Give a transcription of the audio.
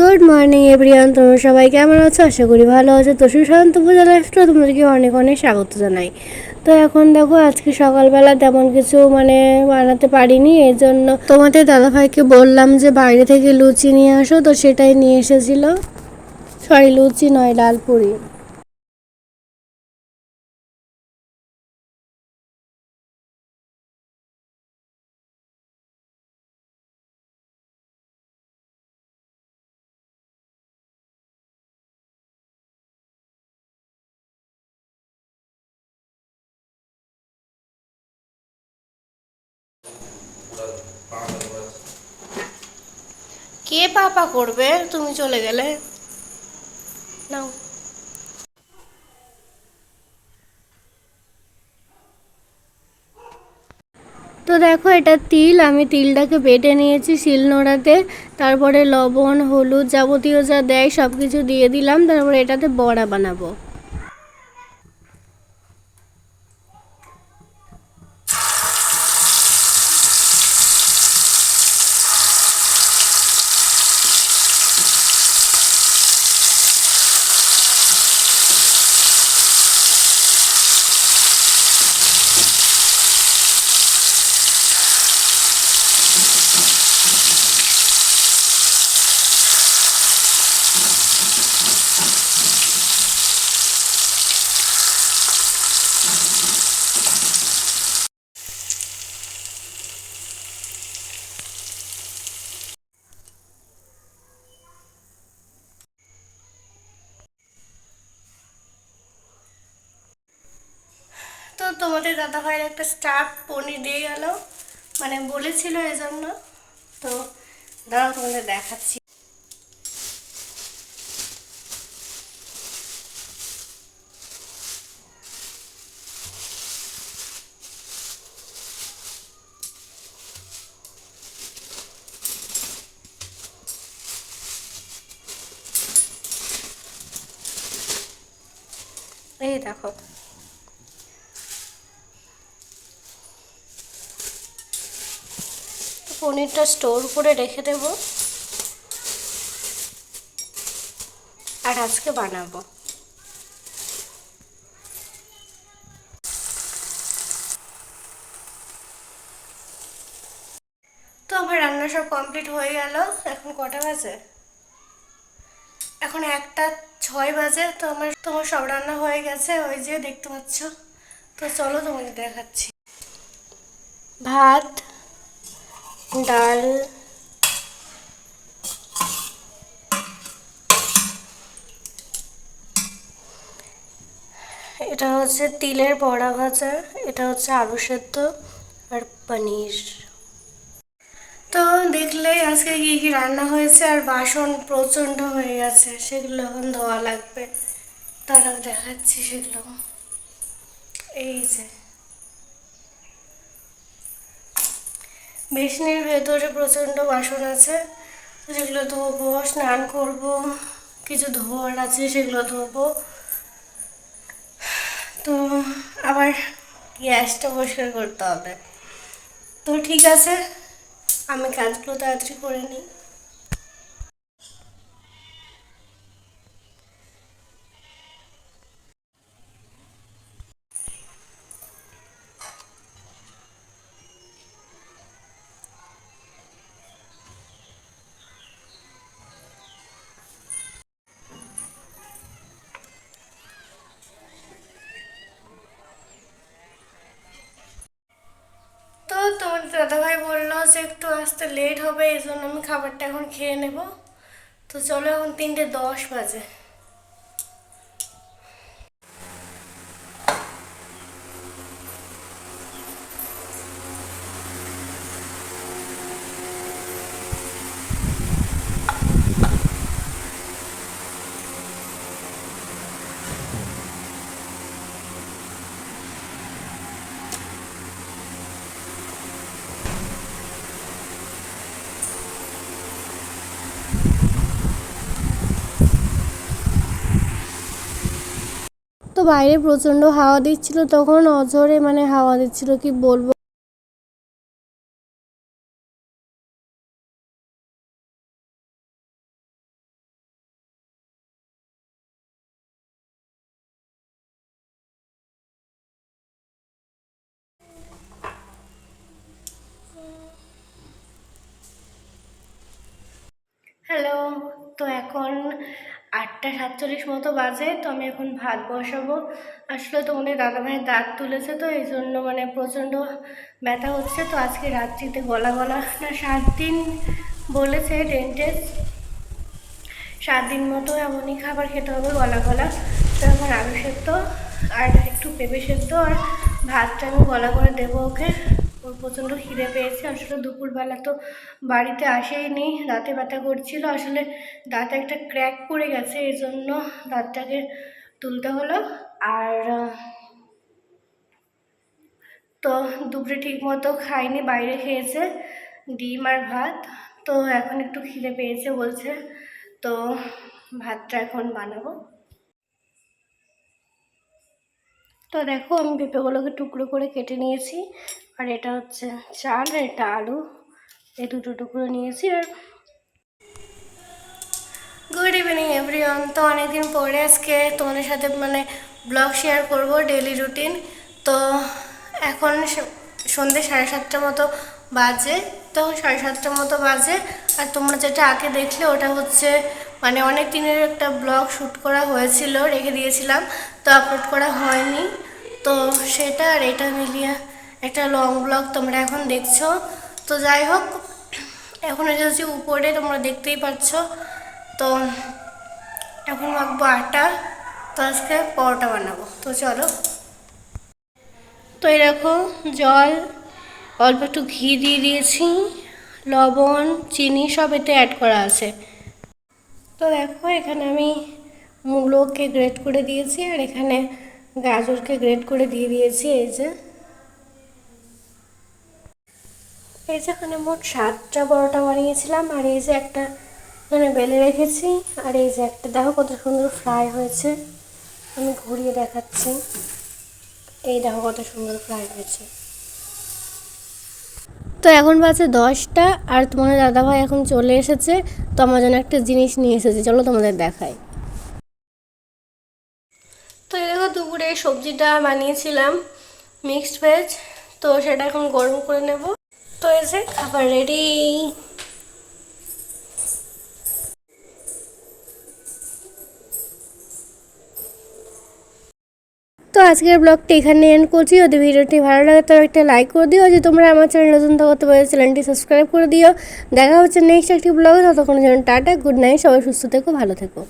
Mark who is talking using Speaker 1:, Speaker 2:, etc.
Speaker 1: Good morning everyone তোমরা সবাই কেমন আছো? আশা করি ভালো আছো। তো সুশান্ত পূজা লাইফটা তোমাদেরকে অনেক অনেক স্বাগত জানাই। তো এখন দেখো, আজকে সকালবেলা তেমন কিছু মানে বানাতে পারিনি এই জন্য তোমাদের দাদাভাইকে বললাম যে বাইরে থেকে লুচি নিয়ে আসো। তো সেটাই নিয়ে এসেছিল। সরি লুচি নয়, ডাল কে পাপা করবে? তুমি চলে গেলে। নাও। তো দেখো, এটা তিল। আমি তিলটাকে বেটে নিয়েছি শিলনোড়াতে তারপরে লবণ, হলুদ যাবতীয় যা দেয় সব কিছু দিয়ে দিলাম। তারপরে এটাতে বড়া বানাবো। তো তোমাদের দাদা ভাইয়ের একটা স্টাফ পনির দিয়ে গেল। মানে বলেছিল এজন্য। তো দাঁড়াও তোমাদের দেখাচ্ছি। এই দেখো। পনিরটা স্টোর করে রেখে দেব। আর আজকে বানাবো। তো আমার রান্না সব কমপ্লিট হয়ে গেল। এখন কটা বাজে? এখন একটা ছয় বাজে, তো আমার, তোমার সব রান্না হয়ে গেছে, ওই যে দেখতে পাচ্ছ। তো চলো তোমাকে দেখাচ্ছি। ভাত, ডাল, এটা হচ্ছে তিলের বড়া ভাজা, এটা হচ্ছে আলু সেদ্ধ আর পনির। দেখলে আজকে কি কি রান্না হয়েছে আর বাসন প্রচণ্ড হয়ে গেছে, সেগুলো এখন ধোয়া লাগবে। তারা দেখাচ্ছি সেগুলো। এই যে। বেসিনের ভেতরে প্রচণ্ড বাসন আছে, সেগুলো ধোবো, স্নান করব, কিছু ধোয়ার আছে, সেগুলো ধোবো। তো আবার গ্যাসটা পরিষ্কার করতে হবে। তো ঠিক আছে আমি কাজগুলো তাড়াতাড়ি করে নিই। দাদাভাই একটু আসতে লেট হবে এই জন্য আমি খাবারটা এখন খেয়ে নেব। তো চলো এখন তিনটে দশ বাজে। বাইরে প্রচণ্ড হাওয়া দিচ্ছিল তখন অঝরে মানে হাওয়া দিচ্ছিল কি বলব? হ্যালো তো এখন আটটা সাতচল্লিশ মতো বাজে, তো আমি এখন ভাত বসাবো। আসলে তোমাদের দাদাভাইয়ের দাঁত তুলেছে, তো এই জন্য মানে প্রচণ্ড ব্যথা হচ্ছে। তো আজকে রাত্রিতে গলা গলা না সাত দিন বলেছে ডেন্টিস্ট সাত দিন মতো এমনই খাবার খেতে হবে গলা গলা। তো এখন আলু সেদ্ধ আর একটু পেঁপে সেদ্ধ আর ভাতটা আমি গলা করে দেবো ওকে। ওর প্রচণ্ড খিদে পেয়েছে। আসলে দুপুরবেলা তো বাড়িতে আসেই নি দাঁতে ব্যথা করছিল। আসলে দাঁতে একটা ক্র্যাক পড়ে গেছে এই জন্য দাঁতটাকে তুলতে হলো। আর, তো দুপুরে ঠিক মতো খাইনি বাইরে খেয়েছে ডিম আর ভাত। তো এখন একটু খিদে পেয়েছে বলছে। তো ভাতটা এখন বানাবো। তো দেখো আমি পেঁপেগুলোকে টুকরো করে কেটে নিয়েছি। আর এটা হচ্ছে চাল আর এটা আলু। এই দুটো টুকরো নিয়েছি আর গুড ইভিনিং এভরিওয়ান তো অনেকদিন পরে আজকে তোমাদের সাথে মানে ব্লগ শেয়ার করব ডেলি রুটিন তো এখন সন্ধ্যে সাড়ে সাতটার মতো বাজে। তো সাড়ে সাতটার মতো বাজে। আর তোমরা যেটা আগে দেখলে, ওটা হচ্ছে মানে অনেক দিনের একটা ব্লগ শ্যুট করা হয়েছিল, রেখে দিয়েছিলাম। তো আপলোড করা হয়নি। তো সেটা আর এটা মিলিয়ে একটা লং ব্লগ তোমরা এখন দেখছ। তো যাই হোক, এখন এসেছি উপরে, তোমরা দেখতেই পাচ্ছ। তো এখন মাখবো আটা। তো আজকে পরোটা বানাবো। তো চলো। তো দেখো, জল, অল্প একটু ঘি দিয়ে দিয়েছি। লবণ, চিনি সব এতে অ্যাড করা আছে। তো দেখো, এখানে আমি মূলোকে গ্রেট করে দিয়েছি। আর এখানে গাজরকে গ্রেট করে দিয়ে দিয়েছি, এই যে। এই যে এখানে মোট সাতটা পরোটা বানিয়েছিলাম, আর এই যে একটা এখানে বেলে রেখেছি, আর এই যে একটা দেখো কত সুন্দর ফ্রাই হয়েছে। আমি ঘুরিয়ে দেখাচ্ছি। এই দেখো কত সুন্দর ফ্রাই হয়েছে। তো এখন বাজে দশটা, আর তোমাদের দাদাভাই এখন চলে এসেছে, তো আমার জন্য একটা জিনিস নিয়ে এসেছে, চলো তোমাদের দেখাই। তো দেখো দুপুরে সবজিটা বানিয়েছিলাম মিক্সড ভেজ তো সেটা এখন গরম করে নেব। তো যে খাবার রেডি তো আজকের ব্লগটি এখানে এন্ড করছি। যদি ভিডিওটি ভালো লাগে তবে একটা লাইক করে দিও। যদি তোমরা আমার চ্যানেল নতুন থাকো তবে চ্যানেলটি সাবস্ক্রাইব করে দিও। দেখা হচ্ছে নেক্সট একটি ব্লগে ততক্ষণ যেন টাটা গুড নাইট সবাই সুস্থ থেকো, ভালো থেকো।